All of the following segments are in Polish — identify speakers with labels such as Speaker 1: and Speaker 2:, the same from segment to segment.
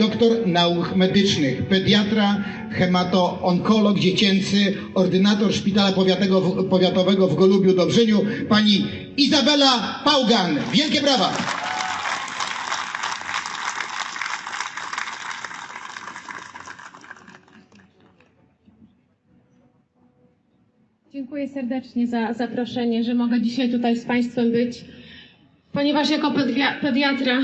Speaker 1: doktor nauk medycznych, pediatra, hemato-onkolog dziecięcy, ordynator Szpitala Powiatowego w Golubiu Dobrzyniu, pani Izabela Pałgan. Wielkie brawa!
Speaker 2: Dziękuję serdecznie za zaproszenie, że mogę dzisiaj tutaj z Państwem być. Ponieważ jako pedia- pediatra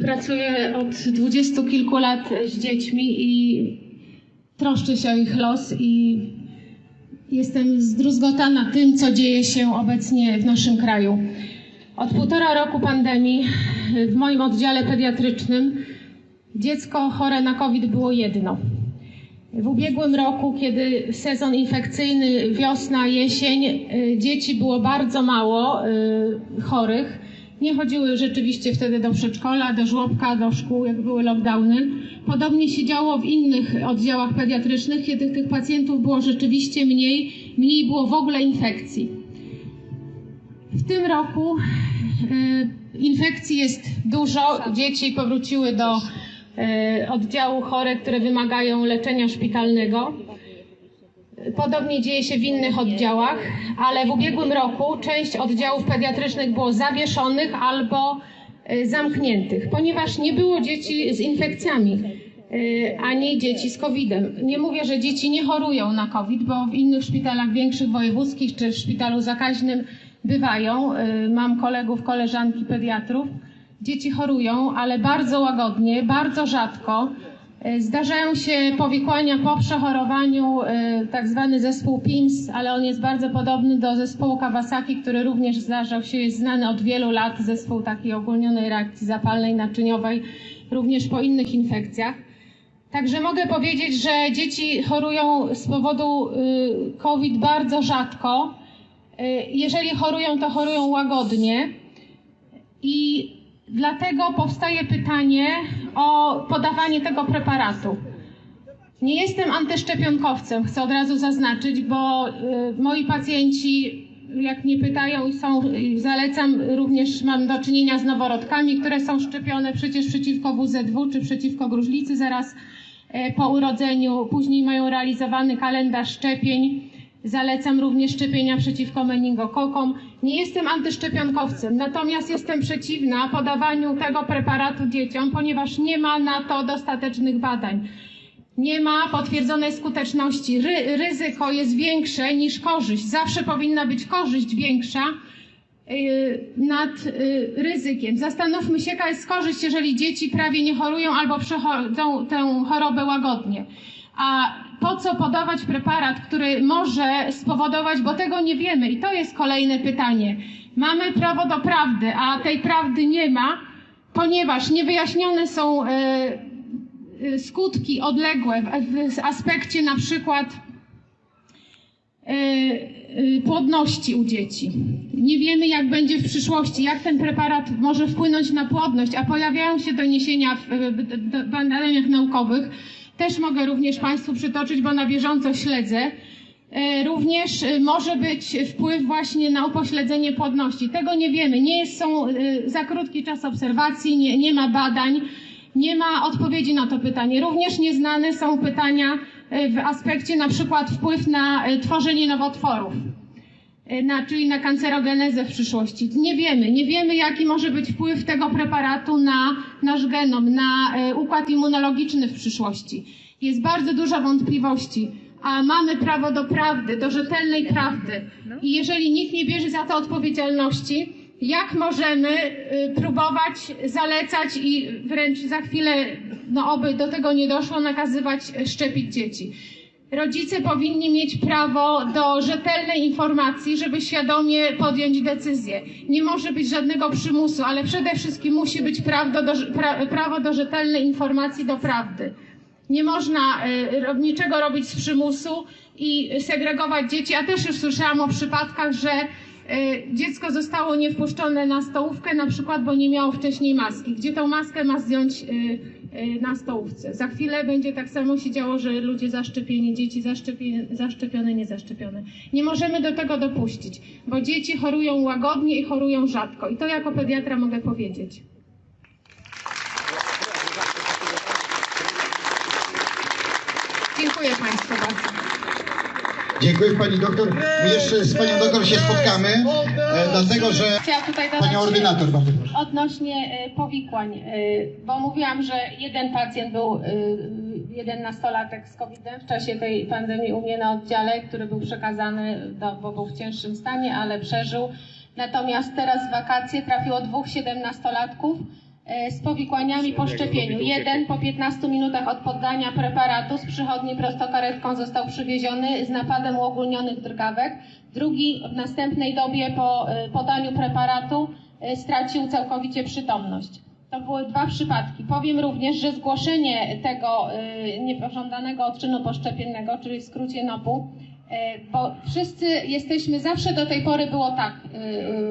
Speaker 2: pracuję od dwudziestu kilku lat z dziećmi i troszczę się o ich los i jestem zdruzgotana tym, co dzieje się obecnie w naszym kraju. Od półtora roku pandemii w moim oddziale pediatrycznym dziecko chore na COVID było jedno. W ubiegłym roku, kiedy sezon infekcyjny, wiosna, jesień, y, dzieci było bardzo mało y, chorych. Nie chodziły rzeczywiście wtedy do przedszkola, do żłobka, do szkół, jak były lockdowny. Podobnie się działo w innych oddziałach pediatrycznych, kiedy tych pacjentów było rzeczywiście mniej, mniej było w ogóle infekcji. W tym roku y, infekcji jest dużo. Dzieci powróciły do y, oddziału chore, które wymagają leczenia szpitalnego. Podobnie dzieje się w innych oddziałach, ale w ubiegłym roku część oddziałów pediatrycznych było zawieszonych albo y, zamkniętych, ponieważ nie było dzieci z infekcjami y, ani dzieci z COVID-em. Nie mówię, że dzieci nie chorują na COVID, bo w innych szpitalach większych wojewódzkich czy w szpitalu zakaźnym bywają. Y, Mam kolegów, koleżanki pediatrów. Dzieci chorują, ale bardzo łagodnie, bardzo rzadko. Y, Zdarzają się powikłania po przechorowaniu, y, tak zwany zespół PIMS, ale on jest bardzo podobny do zespołu Kawasaki, który również zdarzał się, jest znany od wielu lat, zespół takiej ogólnionej reakcji zapalnej, naczyniowej, również po innych infekcjach. Także mogę powiedzieć, że dzieci chorują z powodu y, COVID bardzo rzadko. Y, Jeżeli chorują, to chorują łagodnie. I dlatego powstaje pytanie o podawanie tego preparatu. Nie jestem antyszczepionkowcem, chcę od razu zaznaczyć, bo y, moi pacjenci, jak mnie pytają i są, y, zalecam, również mam do czynienia z noworodkami, które są szczepione przecież przeciwko WZW czy przeciwko gruźlicy zaraz y, po urodzeniu. Później mają realizowany kalendarz szczepień. Zalecam również szczepienia przeciwko meningokokom. Nie jestem antyszczepionkowcem, natomiast jestem przeciwna podawaniu tego preparatu dzieciom, ponieważ nie ma na to dostatecznych badań. Nie ma potwierdzonej skuteczności. Ry, ryzyko jest większe niż korzyść. Zawsze powinna być korzyść większa yy, nad yy, ryzykiem. Zastanówmy się, jaka jest korzyść, jeżeli dzieci prawie nie chorują albo przechodzą tę chorobę łagodnie. A po co podawać preparat, który może spowodować, bo tego nie wiemy. I to jest kolejne pytanie. Mamy prawo do prawdy, a tej prawdy nie ma, ponieważ niewyjaśnione są e, e, skutki odległe w, aspekcie na przykład e, płodności u dzieci. Nie wiemy, jak będzie w przyszłości, jak ten preparat może wpłynąć na płodność, a pojawiają się doniesienia w badaniach naukowych, też mogę również Państwu przytoczyć, bo na bieżąco śledzę. E, Również e, może być wpływ właśnie na upośledzenie płodności. Tego nie wiemy. Nie jest, są e, za krótki czas obserwacji, nie, nie ma badań, nie ma odpowiedzi na to pytanie. Również nieznane są pytania w aspekcie na przykład wpływ na tworzenie nowotworów. E, Na, czyli na kancerogenezę w przyszłości. Nie wiemy. Nie wiemy, jaki może być wpływ tego preparatu na nasz genom, na e, układ immunologiczny w przyszłości. Jest bardzo dużo wątpliwości, a mamy prawo do prawdy, do rzetelnej prawdy. I jeżeli nikt nie bierze za to odpowiedzialności, jak możemy y, próbować zalecać i wręcz za chwilę, no oby do tego nie doszło, nakazywać szczepić dzieci? Rodzice powinni mieć prawo do rzetelnej informacji, żeby świadomie podjąć decyzję. Nie może być żadnego przymusu, ale przede wszystkim musi być prawdo do, pra, prawo do rzetelnej informacji, do prawdy. Nie można y, niczego robić z przymusu i segregować dzieci. Ja też już słyszałam o przypadkach, że dziecko zostało niewpuszczone na stołówkę, na przykład, bo nie miało wcześniej maski. Gdzie tą maskę ma zdjąć y, y, na stołówce? Za chwilę będzie tak samo się działo, że ludzie zaszczepieni, dzieci zaszczepione, zaszczepione, niezaszczepione. Nie możemy do tego dopuścić, bo dzieci chorują łagodnie i chorują rzadko. I to jako pediatra mogę powiedzieć. Dziękuję Państwu bardzo.
Speaker 1: Dziękuję pani doktor. My jeszcze z panią doktor się spotkamy, e, dlatego że...
Speaker 2: Chciałam tutaj dodać
Speaker 1: Panią ordynator, bardzo proszę.
Speaker 2: odnośnie e, powikłań, e, bo mówiłam, że jeden pacjent był, e, jeden nastolatek z COVID-em w czasie tej pandemii u mnie na oddziale, który był przekazany, do, bo był w cięższym stanie, ale przeżył. Natomiast teraz w wakacje trafiło dwóch siedemnastolatków e, z powikłaniami po szczepieniu. Jeden po 15 minutach od poddania preparatu z przychodni prostokaretką został przywieziony z napadem uogólnionych drgawek. Drugi w następnej dobie po e, podaniu preparatu e, stracił całkowicie przytomność. To były dwa przypadki. Powiem również, że zgłoszenie tego e, niepożądanego odczynu poszczepiennego, czyli w skrócie NOP-u, e, bo wszyscy jesteśmy, zawsze do tej pory było tak e, e,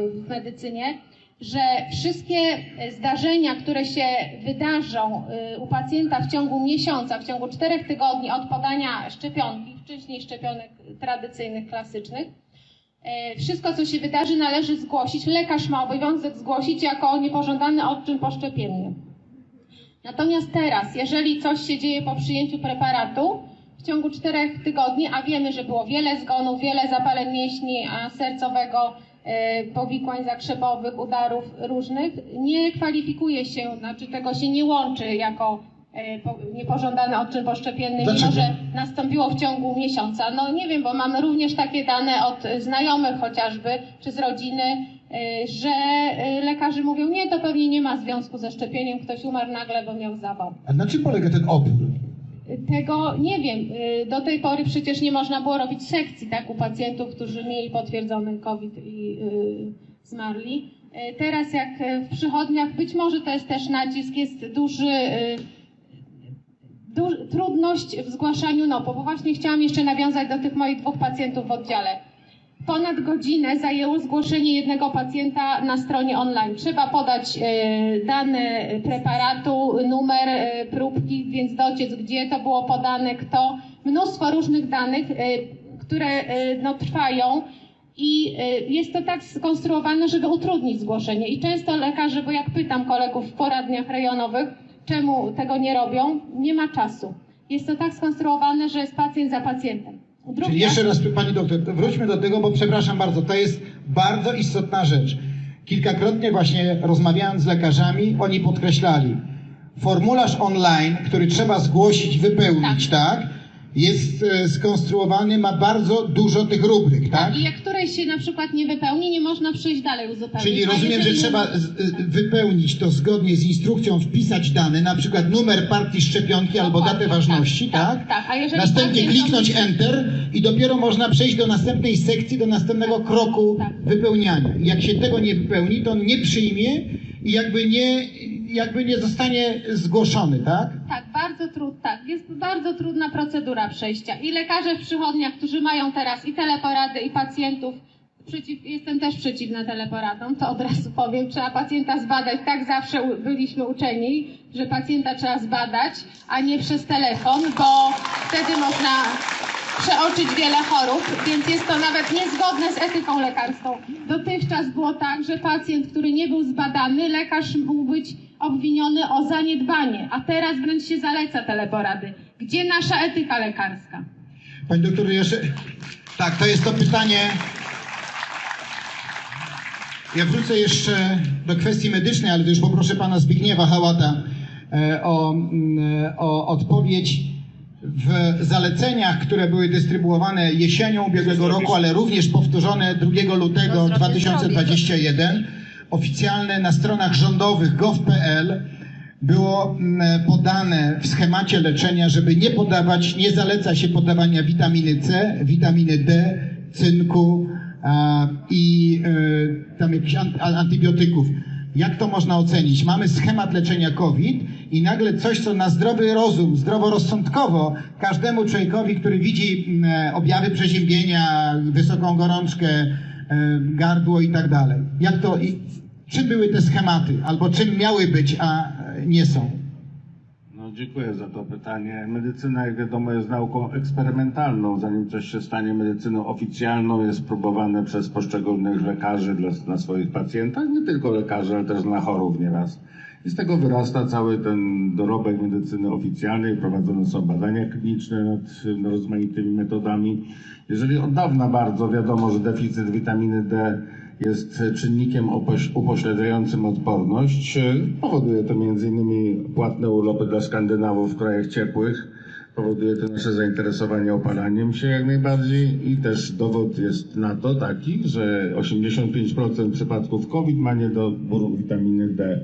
Speaker 2: w medycynie, że wszystkie zdarzenia, które się wydarzą y, u pacjenta w ciągu miesiąca, w ciągu czterech tygodni od podania szczepionki, wcześniej szczepionek tradycyjnych, klasycznych, y, wszystko, co się wydarzy, należy zgłosić. Lekarz ma obowiązek zgłosić jako niepożądany odczyn poszczepienny. Natomiast teraz, jeżeli coś się dzieje po przyjęciu preparatu, w ciągu czterech tygodni, a wiemy, że było wiele zgonów, wiele zapaleń mięśni sercowego, powikłań zakrzepowych, udarów różnych, nie kwalifikuje się, znaczy tego się nie łączy jako e, po- niepożądany odczyn poszczepienny,
Speaker 1: Dlaczego?
Speaker 2: mimo że nastąpiło w ciągu miesiąca. No nie wiem, bo mamy również takie dane od znajomych chociażby, czy z rodziny, e, że e, lekarze mówią, nie, to pewnie nie ma związku ze szczepieniem, ktoś umarł nagle, bo miał zawał.
Speaker 1: A na czym polega ten opór?
Speaker 2: Tego nie wiem. Y, Do tej pory przecież nie można było robić sekcji tak, u pacjentów, którzy mieli potwierdzony COVID i y, zmarli. Y, Teraz jak w przychodniach, być może to jest też nacisk, jest duży, du, trudność w zgłaszaniu NOP-u, bo właśnie chciałam jeszcze nawiązać do tych moich dwóch pacjentów w oddziale. Ponad godzinę zajęło zgłoszenie jednego pacjenta na stronie online. Trzeba podać e, dane preparatu, numer e, próbki, więc dociec gdzie to było podane, kto. Mnóstwo różnych danych, e, które no, trwają. I jest to tak skonstruowane, żeby utrudnić zgłoszenie. I często lekarze, bo jak pytam kolegów w poradniach rejonowych, czemu tego nie robią, nie ma czasu. Jest to tak skonstruowane, że jest pacjent za pacjentem. Drugi
Speaker 1: Czyli jeszcze raz, pani doktor, wróćmy do tego, bo przepraszam bardzo, to jest bardzo istotna rzecz. Kilkakrotnie właśnie rozmawiając z lekarzami, oni podkreślali, formularz online, który trzeba zgłosić, wypełnić, tak, jest e, skonstruowany, ma bardzo dużo tych rubryk, tak?
Speaker 2: I jak którejś się na przykład nie wypełni, nie można przejść dalej uzupełnić.
Speaker 1: Czyli rozumiem, że trzeba y, wypełnić to zgodnie z instrukcją, wpisać dane, na przykład numer partii szczepionki albo datę ważności,
Speaker 2: tak,
Speaker 1: tak?
Speaker 2: tak, tak. A jeżeli
Speaker 1: Następnie kliknąć Enter i dopiero można przejść do następnej sekcji, do następnego kroku
Speaker 2: Tak.
Speaker 1: wypełniania. Jak się tego nie wypełni, to on nie przyjmie i jakby nie, jakby nie zostanie zgłoszony, tak?
Speaker 2: Tak, bardzo trud, tak. Jest bardzo trudna procedura przejścia. I lekarze w przychodniach, którzy mają teraz i teleporady, i pacjentów, przeciw, jestem też przeciwna teleporadom, to od razu powiem, trzeba pacjenta zbadać. Tak zawsze byliśmy uczeni, że pacjenta trzeba zbadać, a nie przez telefon, bo wtedy można przeoczyć wiele chorób, więc jest to nawet niezgodne z etyką lekarską. Dotychczas było tak, że pacjent, który nie był zbadany, lekarz mógł być obwiniony o zaniedbanie, a teraz wręcz się zaleca teleporady. Gdzie nasza etyka lekarska?
Speaker 1: Pani doktor, jeszcze... Tak, to jest to pytanie. Ja wrócę jeszcze do kwestii medycznej, ale to już poproszę pana Zbigniewa Hałata e, o, mm, o odpowiedź. W zaleceniach, które były dystrybuowane jesienią ubiegłego roku, ale również powtórzone 2 lutego 2021, oficjalne na stronach rządowych gov.pl było mm, podane w schemacie leczenia, żeby nie podawać, nie zaleca się podawania witaminy C, witaminy D, cynku a, i y, tam jakichś an- an- antybiotyków. Jak to można ocenić? Mamy schemat leczenia COVID i nagle coś, co na zdrowy rozum, zdroworozsądkowo każdemu człowiekowi, który widzi mm, objawy przeziębienia, wysoką gorączkę, e, gardło i tak dalej. Jak to, i, czym były te schematy? Albo czym miały być, a e, nie są?
Speaker 3: Dziękuję za to pytanie. Medycyna, jak wiadomo, jest nauką eksperymentalną. Zanim coś się stanie medycyną oficjalną, jest próbowane przez poszczególnych lekarzy dla, na swoich pacjentach, nie tylko lekarzy, ale też na chorób nieraz. I z tego wyrasta cały ten dorobek medycyny oficjalnej. Prowadzone są badania kliniczne nad rozmaitymi metodami. Jeżeli od dawna bardzo wiadomo, że deficyt witaminy D jest czynnikiem upoś- upośledzającym odporność, powoduje to m.in. płatne urlopy dla Skandynawów w krajach ciepłych. Powoduje to nasze zainteresowanie opalaniem się jak najbardziej i też dowód jest na to taki, że 85% przypadków COVID ma niedobór witaminy D.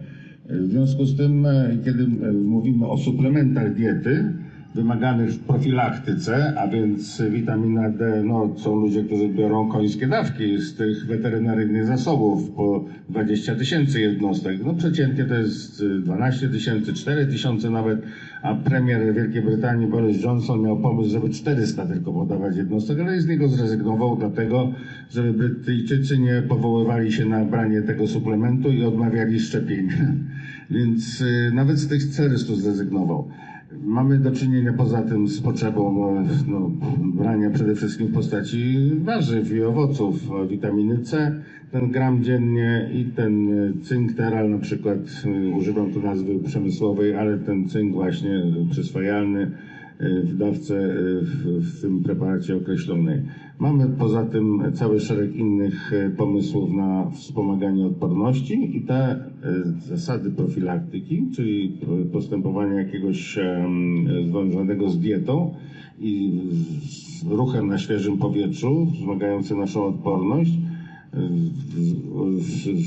Speaker 3: W związku z tym, kiedy mówimy o suplementach diety wymaganych w profilaktyce, a więc witamina D, no są ludzie, którzy biorą końskie dawki z tych weterynaryjnych zasobów po 20 tysięcy jednostek. No przeciętnie to jest y, 12 tysięcy, 4 tysiące nawet, a premier Wielkiej Brytanii Boris Johnson miał pomysł, żeby 400 tylko podawać jednostek, ale z niego zrezygnował dlatego, żeby Brytyjczycy nie powoływali się na branie tego suplementu i odmawiali szczepień. Więc y, nawet z tych 400 zrezygnował. Mamy do czynienia poza tym z potrzebą e, no, brania przede wszystkim w postaci warzyw i owoców, e, witaminy C, ten gram dziennie i ten e, cynk teral na przykład, używam tu nazwy przemysłowej, ale ten cynk właśnie przyswajalny w dawce w, w tym preparacie określonej. Mamy poza tym cały szereg innych e, pomysłów na wspomaganie odporności i te e, zasady profilaktyki, czyli e, postępowania jakiegoś związanego z dietą i z ruchem na świeżym powietrzu, wzmagający naszą odporność,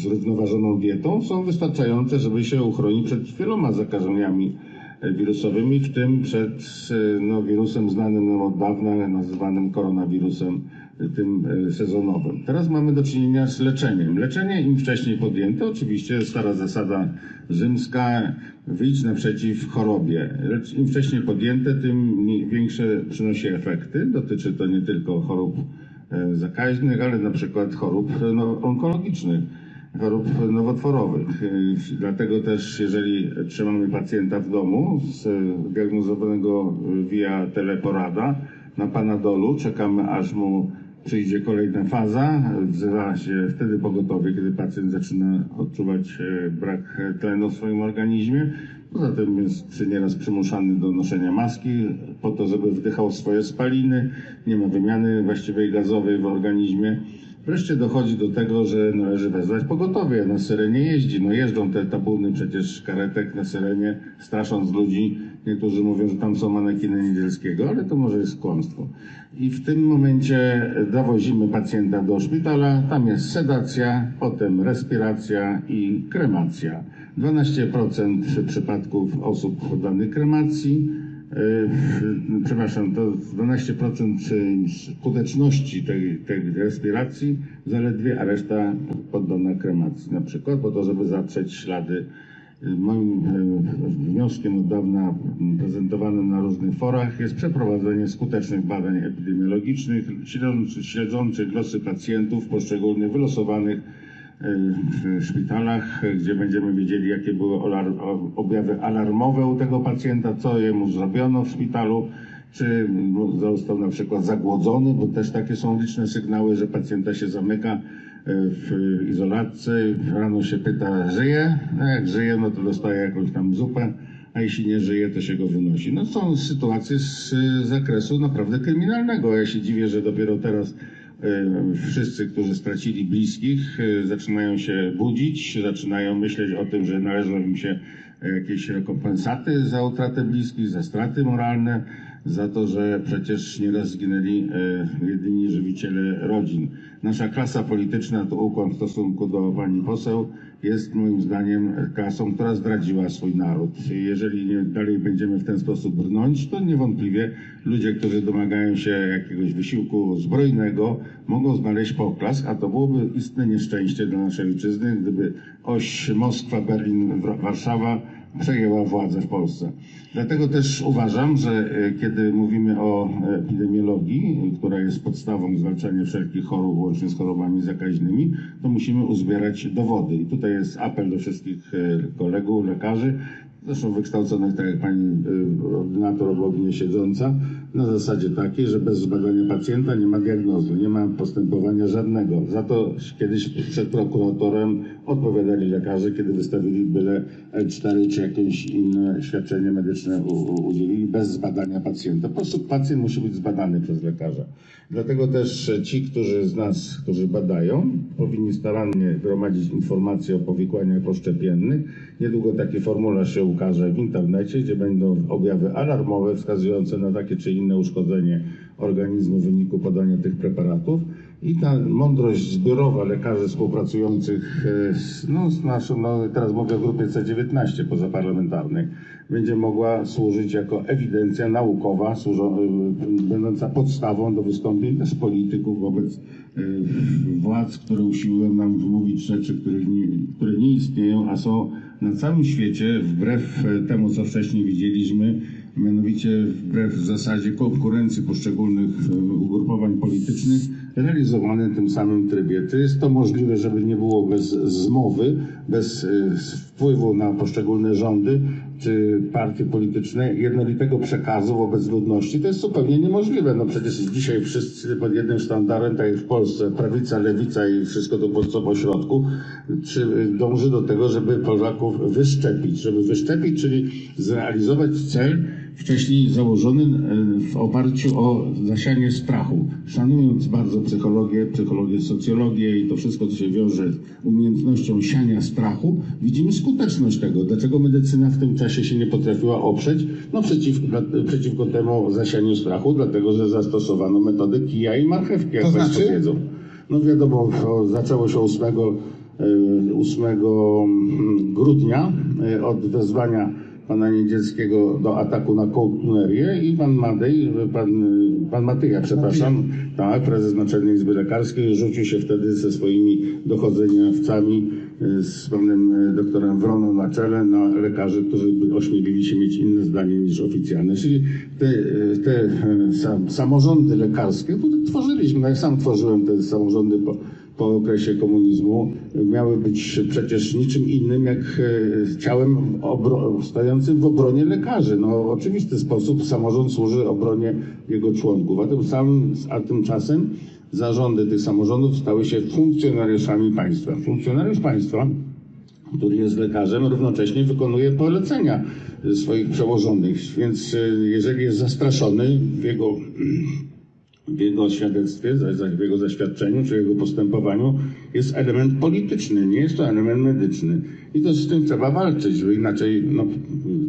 Speaker 3: zrównoważoną dietą są wystarczające, żeby się uchronić przed wieloma zakażeniami wirusowymi, w tym przed e, no, wirusem znanym nam od dawna, nazywanym koronawirusem, e, tym e, sezonowym. Teraz mamy do czynienia z leczeniem. Leczenie im wcześniej podjęte, oczywiście stara zasada rzymska, wyjdź naprzeciw chorobie. Lecz im wcześniej podjęte, tym większe przynosi efekty. Dotyczy to nie tylko chorób zakaźnych, ale na przykład chorób no, onkologicznych, chorób nowotworowych. E, Dlatego też, jeżeli trzymamy pacjenta w domu, zdiagnozowanego via teleporada, na panadolu, czekamy aż mu przyjdzie kolejna faza, wzywa się wtedy pogotowie, kiedy pacjent zaczyna odczuwać e, brak tlenu w swoim organizmie. Poza tym jest nieraz przymuszany do noszenia maski po to, żeby wdychał swoje spaliny. Nie ma wymiany właściwej gazowej w organizmie. Wreszcie dochodzi do tego, że należy wezwać pogotowie. Na syrenie jeździ. No jeżdżą te tabuny przecież karetek na syrenie, strasząc ludzi. Niektórzy mówią, że tam są manekiny Niedzielskiego, ale to może jest kłamstwo. I w tym momencie dowozimy pacjenta do szpitala. Tam jest sedacja, potem respiracja i kremacja. 12% przypadków osób poddanych kremacji przepraszam, to 12% skuteczności tej, tej respiracji zaledwie, a reszta poddana kremacji na przykład, po to, żeby zatrzeć ślady. Moim yy, wnioskiem od dawna prezentowanym na różnych forach jest przeprowadzenie skutecznych badań epidemiologicznych, śledzących losy pacjentów poszczególnych wylosowanych w szpitalach, gdzie będziemy wiedzieli, jakie były objawy alarmowe u tego pacjenta, co jemu zrobiono w szpitalu, czy został na przykład zagłodzony, bo też takie są liczne sygnały, że pacjenta się zamyka e, w izolatce, rano się pyta, żyje? No jak żyje, no to dostaje jakąś tam zupę, a jeśli nie żyje, to się go wynosi. No są sytuacje z zakresu naprawdę kryminalnego. Ja się dziwię, że dopiero teraz wszyscy, którzy stracili bliskich, y, zaczynają się budzić, zaczynają myśleć o tym, że należą im się jakieś rekompensaty za utratę bliskich, za straty moralne, za to, że przecież nieraz zginęli y, jedyni żywiciele rodzin. Nasza klasa polityczna, to ukłon w stosunku do pani poseł, jest moim zdaniem klasą, która zdradziła swój naród. Jeżeli nie, dalej będziemy w ten sposób brnąć, to niewątpliwie ludzie, którzy domagają się jakiegoś wysiłku zbrojnego, mogą znaleźć poklask, a to byłoby istne nieszczęście dla naszej ojczyzny, gdyby oś Moskwa, Berlin, Wa- Warszawa przejęła władzę w Polsce. Dlatego też uważam, że e, kiedy mówimy o epidemiologii, która jest podstawą zwalczania wszelkich chorób, łącznie z chorobami zakaźnymi, to musimy uzbierać dowody. I tutaj jest apel do wszystkich e, kolegów, lekarzy, zresztą wykształconych, tak jak pani y, ordynator obok mnie siedząca, na zasadzie takiej, że bez zbadania pacjenta nie ma diagnozy, nie ma postępowania żadnego. Za to kiedyś przed prokuratorem odpowiadali lekarze, kiedy wystawili byle L4 czy jakieś inne świadczenie medyczne udzielili bez zbadania pacjenta. Po prostu pacjent musi być zbadany przez lekarza. Dlatego też ci, którzy z nas, którzy badają, powinni starannie gromadzić informacje o powikłaniach poszczepiennych. Niedługo taki formularz się ukaże w internecie, gdzie będą objawy alarmowe wskazujące na takie czy inne uszkodzenie organizmu w wyniku podania tych preparatów. I ta mądrość zbiorowa lekarzy współpracujących e, no, z naszą, no, teraz mówię o grupie C19 pozaparlamentarnej, będzie mogła służyć jako ewidencja naukowa, służą, y, będąca podstawą do wystąpień też polityków wobec y, władz, które usiłują nam wmówić rzeczy, których nie, które nie istnieją, a są na całym świecie, wbrew e, temu, co wcześniej widzieliśmy, mianowicie wbrew zasadzie konkurencji poszczególnych e, ugrupowań politycznych, realizowane w tym samym trybie. Czy jest to możliwe, żeby nie było bez zmowy, bez e, wpływu na poszczególne rządy czy partie polityczne jednolitego przekazu wobec ludności? To jest zupełnie niemożliwe. No przecież dzisiaj wszyscy pod jednym sztandarem, tak jak w Polsce, prawica, lewica i wszystko to po co czy dąży do tego, żeby Polaków wyszczepić. Żeby wyszczepić, czyli zrealizować cel wcześniej założony e, w oparciu o zasianie strachu. Szanując bardzo psychologię, psychologię, socjologię i to wszystko, co się wiąże z umiejętnością siania strachu, widzimy skuteczność tego. Dlaczego medycyna w tym czasie się nie potrafiła oprzeć? No przeciw, przeciwko temu zasianiu strachu, dlatego że zastosowano metodę kija i marchewki, jak
Speaker 1: To
Speaker 3: Państwo
Speaker 1: znaczy?
Speaker 3: wiedzą. No wiadomo, zaczęło się 8, e, 8 mm, grudnia e, od wezwania pana Niedzielskiego do ataku na kołtunerię i pan Madej, pan, pan Matyja, przepraszam, tak, prezes Naczelnej Izby Lekarskiej, rzucił się wtedy ze swoimi dochodzeniowcami e, z panem e, doktorem Wroną na czele na lekarzy, którzy ośmielili się mieć inne zdanie niż oficjalne. Czyli te, e, te sam, samorządy lekarskie, które tworzyliśmy, ja sam tworzyłem te samorządy po, po okresie komunizmu, miały być przecież niczym innym jak e, ciałem stojącym w obronie lekarzy. No, w oczywisty sposób samorząd służy obronie jego członków, a tym samym, a tymczasem zarządy tych samorządów stały się funkcjonariuszami państwa. Funkcjonariusz państwa który jest lekarzem, równocześnie wykonuje polecenia swoich przełożonych. Więc e, jeżeli jest zastraszony w jego, w jego świadectwie, w jego zaświadczeniu czy jego postępowaniu, jest element polityczny, nie jest to element medyczny. I to z tym trzeba walczyć, bo inaczej no,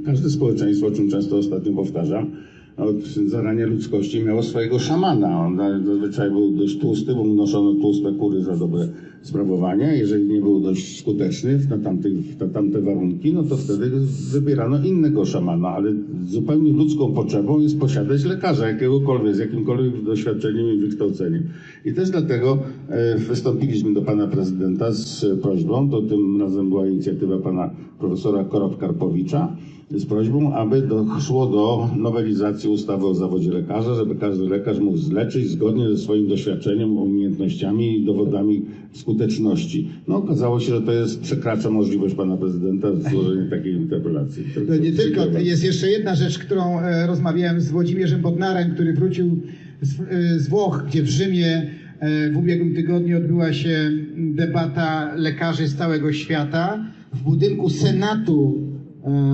Speaker 3: każde społeczeństwo, o czym często ostatnio powtarzam, od zarania ludzkości miało swojego szamana. On zazwyczaj był dość tłusty, bo mu noszono tłuste kury za dobre sprawowanie. Jeżeli nie był dość skuteczny na, tamtych, na tamte warunki, no to wtedy wybierano innego szamana, ale zupełnie ludzką potrzebą jest posiadać lekarza jakiegokolwiek, z jakimkolwiek doświadczeniem i wykształceniem. I też dlatego e, wystąpiliśmy do pana prezydenta z prośbą, to tym razem była inicjatywa pana profesora Korab-Karpowicza, z prośbą, aby doszło do nowelizacji ustawy o zawodzie lekarza, żeby każdy lekarz mógł zleczyć zgodnie ze swoim doświadczeniem, umiejętnościami i dowodami skuteczności. No okazało się, że to jest, przekracza możliwość pana prezydenta złożenia takiej interpelacji.
Speaker 1: To nie tylko, jest jeszcze jedna rzecz, którą e, rozmawiałem z Włodzimierzem Bodnarem, który wrócił z, e, z Włoch, gdzie w Rzymie e, w ubiegłym tygodniu odbyła się debata lekarzy z całego świata w budynku Senatu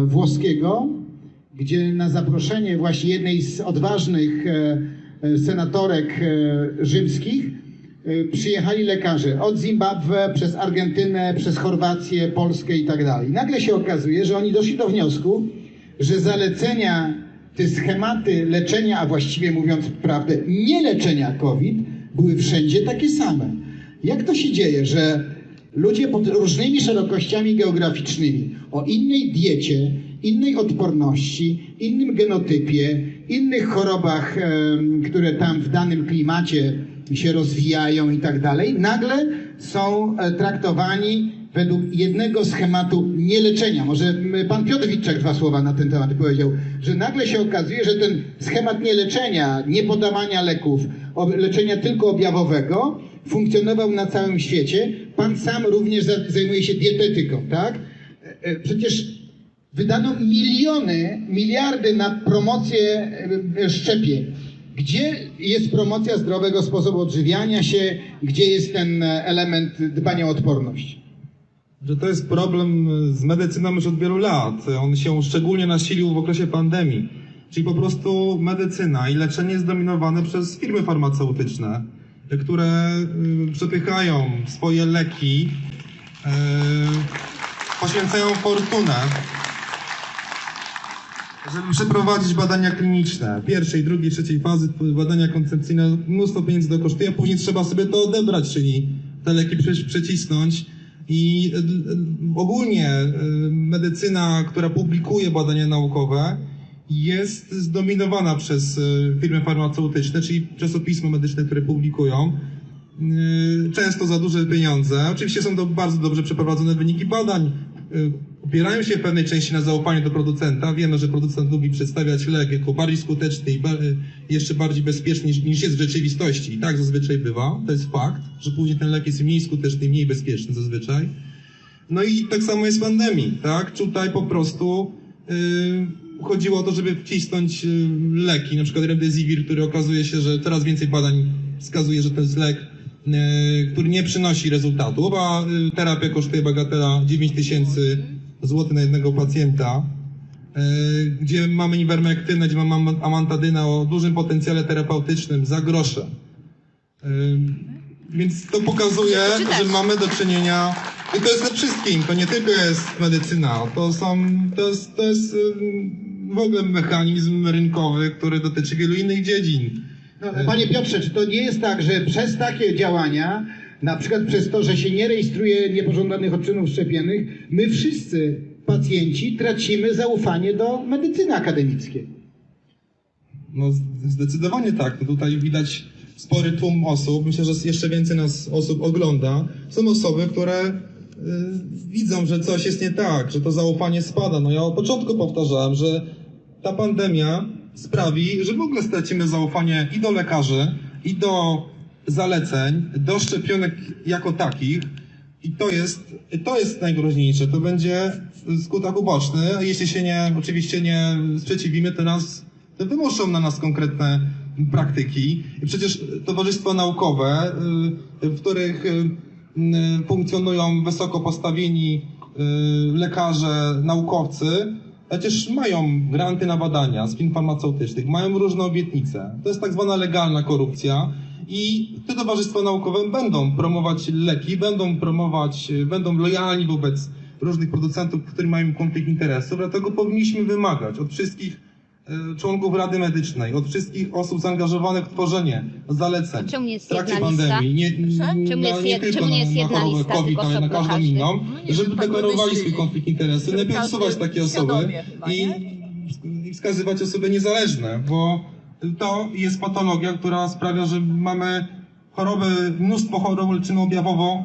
Speaker 1: włoskiego, gdzie na zaproszenie właśnie jednej z odważnych e, e, senatorek e, rzymskich e, przyjechali lekarze od Zimbabwe, przez Argentynę, przez Chorwację, Polskę i tak dalej. Nagle się okazuje, że oni doszli do wniosku, że zalecenia, te schematy leczenia, a właściwie mówiąc prawdę, nie leczenia COVID, były wszędzie takie same. Jak to się dzieje, że ludzie pod różnymi szerokościami geograficznymi, o innej diecie, innej odporności, innym genotypie, innych chorobach, które tam w danym klimacie się rozwijają i tak dalej, nagle są e, traktowani według jednego schematu nieleczenia. Może pan Piotr Witczak dwa słowa na ten temat powiedział, że nagle się okazuje, że ten schemat nieleczenia, niepodawania leków, leczenia tylko objawowego funkcjonował na całym świecie. Pan sam również za- zajmuje się dietetyką, tak? E, e, Przecież Wydano miliony, miliardy na promocję e, szczepień. Gdzie jest promocja zdrowego sposobu odżywiania się? Gdzie jest ten e, element dbania o odporność?
Speaker 4: że to jest problem z medycyną już od wielu lat. On się szczególnie nasilił w okresie pandemii. Czyli po prostu medycyna i leczenie jest dominowane przez firmy farmaceutyczne, które przepychają swoje leki, poświęcają fortunę, żeby przeprowadzić badania kliniczne pierwszej, drugiej, trzeciej fazy, badania koncepcyjne, mnóstwo pieniędzy to kosztuje, później trzeba sobie to odebrać, czyli te leki przecisnąć. I y, y, ogólnie y, medycyna, która publikuje badania naukowe, jest zdominowana przez firmy farmaceutyczne, czyli czasopisma medyczne, które publikują. Często za duże pieniądze. Oczywiście są to bardzo dobrze przeprowadzone wyniki badań. Y, Opierają się w pewnej części na zaufaniu do producenta. Wiemy, że producent lubi przedstawiać lek jako bardziej skuteczny i y, jeszcze bardziej bezpieczny niż, jest w rzeczywistości. I tak zazwyczaj bywa. To jest fakt, że później ten lek jest mniej skuteczny, mniej bezpieczny zazwyczaj. No i tak samo jest w pandemii, tak? Tutaj po prostu yy, chodziło o to, żeby wcisnąć yy, leki, na przykład Remdesivir, który okazuje się, że coraz więcej badań wskazuje, że to jest lek, który nie przynosi rezultatów, a yy, terapia kosztuje bagatela 9 tysięcy złotych na jednego pacjenta. yy, Gdzie mamy iwermektynę, gdzie mamy am- amantadynę o dużym potencjale terapeutycznym za grosze. Więc to pokazuje, że mamy do czynienia. I to jest ze wszystkim, to nie tylko jest medycyna, to są, to jest, to jest w ogóle mechanizm rynkowy, który dotyczy wielu innych dziedzin.
Speaker 1: No, Panie Piotrze, czy to nie jest tak, że przez takie działania, na przykład przez to, że się nie rejestruje niepożądanych odczynów szczepiennych, my wszyscy pacjenci tracimy zaufanie do medycyny akademickiej?
Speaker 4: No zdecydowanie tak, no tutaj widać spory tłum osób, myślę, że jeszcze więcej nas osób ogląda. Są osoby, które y, widzą, że coś jest nie tak, że to zaufanie spada. No ja od początku powtarzałem, że ta pandemia sprawi, że w ogóle stracimy zaufanie i do lekarzy, i do zaleceń, do szczepionek jako takich. I to jest, to jest najgroźniejsze. To będzie skutek uboczny. Jeśli się nie, oczywiście nie sprzeciwimy, to nas, to wymuszą na nas konkretne praktyki. Przecież towarzystwa naukowe, y, w których y, y, funkcjonują wysoko postawieni lekarze, naukowcy, przecież mają granty na badania z firm farmaceutycznych, mają różne obietnice. To jest tak zwana legalna korupcja. I te towarzystwa naukowe będą promować leki, będą promować, będą lojalni wobec różnych producentów, którzy mają konflikt interesów, dlatego powinniśmy wymagać od wszystkich członków Rady Medycznej, od wszystkich osób zaangażowanych w tworzenie zaleceń
Speaker 5: czemu jest
Speaker 4: w trakcie
Speaker 5: jedna lista?
Speaker 4: pandemii, nie,
Speaker 5: Czemu
Speaker 4: na,
Speaker 5: jest
Speaker 4: nie
Speaker 5: jed-
Speaker 4: tylko
Speaker 5: czemu
Speaker 4: na,
Speaker 5: jest
Speaker 4: na chorobę
Speaker 5: lista,
Speaker 4: COVID, ale na każdą
Speaker 5: każdy?
Speaker 4: inną,
Speaker 6: No
Speaker 4: żeby deklarowali swój konflikt najpierw
Speaker 6: każdy
Speaker 4: usuwać takie osoby
Speaker 6: chyba,
Speaker 4: i, wskazywać osoby niezależne, bo to jest patologia, która sprawia, że mamy choroby, mnóstwo chorób leczymy objawowo,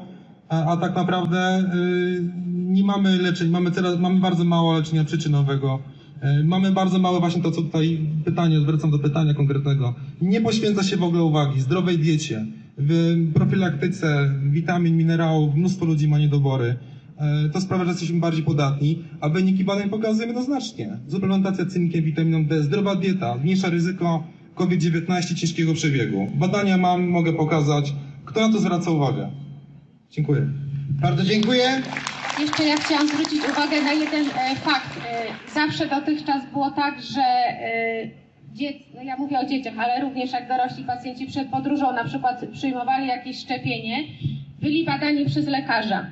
Speaker 4: a, a tak naprawdę y, nie mamy leczeń, mamy, coraz, mamy bardzo mało leczenia przyczynowego. Y, Mamy bardzo małe właśnie to, co tutaj pytanie, zwracam do pytania konkretnego. Nie poświęca się w ogóle uwagi zdrowej diecie, w profilaktyce witamin, minerałów, mnóstwo ludzi ma niedobory. E, To sprawia, że jesteśmy bardziej podatni, a wyniki badań pokazują jednoznacznie. Suplementacja cynkiem, witaminą D, zdrowa dieta zmniejsza ryzyko COVID-19 ciężkiego przebiegu. Badania mam, mogę pokazać. Kto na to zwraca uwagę? Dziękuję.
Speaker 1: Bardzo dziękuję.
Speaker 2: Jeszcze ja chciałam zwrócić uwagę na jeden e, fakt. E, zawsze dotychczas było tak, że e, no ja mówię o dzieciach, ale również jak dorośli pacjenci przed podróżą na przykład przyjmowali jakieś szczepienie, byli badani przez lekarza.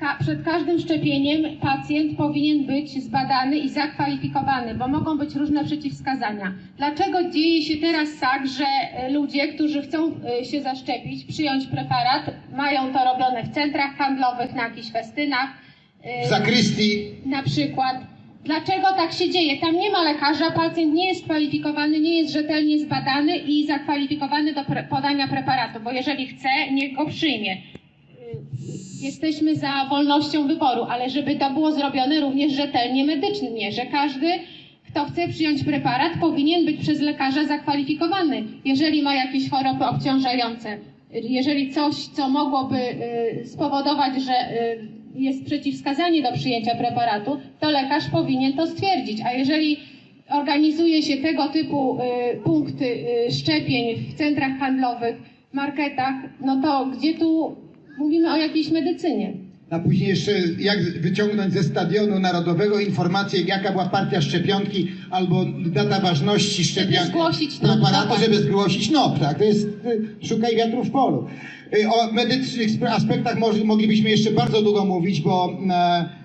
Speaker 2: Ka- przed każdym szczepieniem pacjent powinien być zbadany i zakwalifikowany, bo mogą być różne przeciwwskazania. Dlaczego dzieje się teraz tak, że e, ludzie, którzy chcą e, się zaszczepić, przyjąć preparat, mają to robione w centrach handlowych, na jakichś festynach,
Speaker 1: W zakrystii.
Speaker 2: na przykład. Dlaczego tak się dzieje? Tam nie ma lekarza, pacjent nie jest kwalifikowany, nie jest rzetelnie zbadany i zakwalifikowany do pre- podania preparatu, bo jeżeli chce, niech go przyjmie. Jesteśmy za wolnością wyboru, ale żeby to było zrobione również rzetelnie medycznie, że każdy, kto chce przyjąć preparat, powinien być przez lekarza zakwalifikowany, jeżeli ma jakieś choroby obciążające. Jeżeli coś, co mogłoby y, spowodować, że y, jest przeciwwskazanie do przyjęcia preparatu, to lekarz powinien to stwierdzić. A jeżeli organizuje się tego typu y, punkty szczepień w centrach handlowych, marketach, no to gdzie tu mówimy o jakiejś medycynie?
Speaker 1: A później jeszcze jak wyciągnąć ze stadionu narodowego informację, jaka była partia szczepionki albo data ważności szczepionki.
Speaker 2: zgłosić NOP,
Speaker 1: preparatu,
Speaker 2: tak.
Speaker 1: żeby zgłosić NOP, tak? To jest y, szukaj wiatru w polu. Y, O medycznych aspektach moglibyśmy jeszcze bardzo długo mówić, bo e,